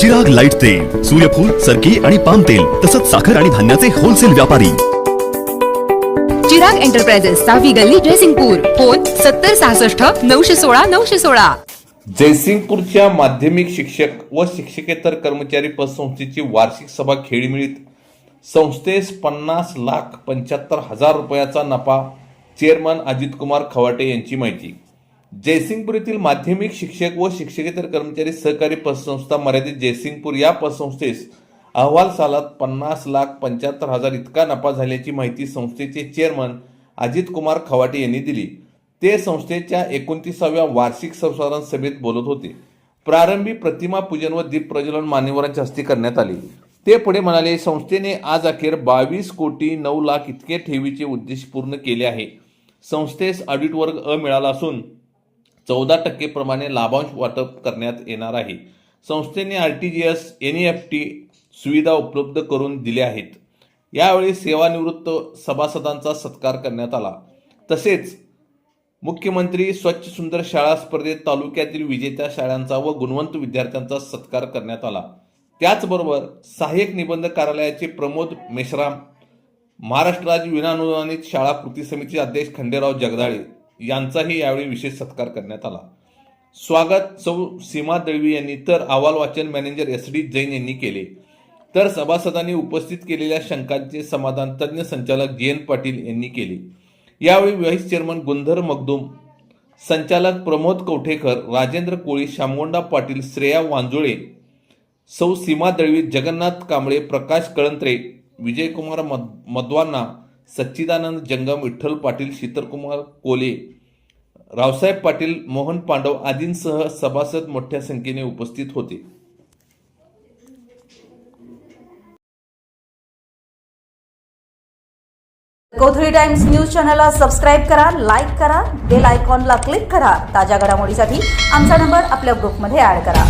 Chirag light तेल सूर्यफूल सरकी आणि पाम तेल तसंच साखर आणि धान्याचे होलसेल व्यापारी. चिराग एंटरप्राइजेस सहावी गल्ली जयसिंगपूर. फोन सत्तर सहासष्ट नऊशे सोळा नऊशे सोळा. जयसिंगपूरच्या माध्यमिक शिक्षक व शिक्षकेतर कर्मचारी पतसंस्थेची वार्षिक सभा खेळीमेळीत. संस्थेस पन्नास लाख पंच्याहत्तर हजार रुपयाचा नफा. चेअरमन अजित कुमार खवाटे यांची माहिती. जयसिंगपूर येथील माध्यमिक शिक्षक व शिक्षकेतर कर्मचारी सहकारी पतसंस्था मर्यादित जयसिंगपूर या पतसंस्थेस अहवाल सालात पन्नास लाख पंच्याहत्तर हजार इतका नफा झाल्याची माहिती संस्थेचे चेअरमन अजित कुमार खवाटे यांनी दिली. ते संस्थेच्या एकोणतीसाव्या वार्षिक संसाधन सभेत बोलत होते. प्रारंभी प्रतिमा पूजन व दीप प्रज्वलन मान्यवरांच्या हस्ते करण्यात आले. ते पुढे म्हणाले संस्थेने आज अखेर बावीस कोटी नऊ लाख इतके ठेवीचे उद्देश पूर्ण केले आहे. संस्थेस ऑडिट वर्ग अ मिळाला असून चौदा टक्केप्रमाणे लाभांश वाटप करण्यात येणार आहे. संस्थेने R T G S N E F T सुविधा उपलब्ध करून दिल्या आहेत. यावेळी सेवानिवृत्त सभासदांचा सत्कार करण्यात आला. तसेच मुख्यमंत्री स्वच्छ सुंदर शाळा स्पर्धेत तालुक्यातील विजेत्या शाळांचा व गुणवंत विद्यार्थ्यांचा सत्कार करण्यात आला. त्याचबरोबर सहाय्यक निबंध कार्यालयाचे प्रमोद मेश्राम महाराष्ट्र राज्य विनानुदानित शाळा कृती समितीचे अध्यक्ष खंडेराव जगदाळे यांचाही यावेळी विशेष सत्कार करण्यात आला. स्वागत सौ सीमा दळवी यांनी तर अहवाल वाचन मॅनेजर एस डी जैन यांनी केले. तर सभासदांनी उपस्थित केलेल्या शंकांचे समाधान तज्ज्ञ संचालक जे एन पाटील यांनी केले. यावेळी व्हाईस चेअरमन गुंधर मगदुम संचालक प्रमोद कवठेकर राजेंद्र कोळी श्यामगोंडा पाटील श्रेया वांजुळे सौ सीमा दळवी जगन्नाथ कांबळे प्रकाश कळंत्रे विजयकुमार मद मद्वाना सच्चिदानंद जंगम विठ्ठल पाटील शीतलकुमार कोले रावसाहेब पाटील मोहन पांडव आदींसह सभासद मोठ्या संख्येने उपस्थित होते. कोथळी टाइम्स न्यूज चॅनलला सबस्क्राईब करा लाईक करा बेल आयकॉनला क्लिक करा. ताज्या घडामोडीसाठी आमचा नंबर आपल्या ग्रुपमध्ये ऍड करा.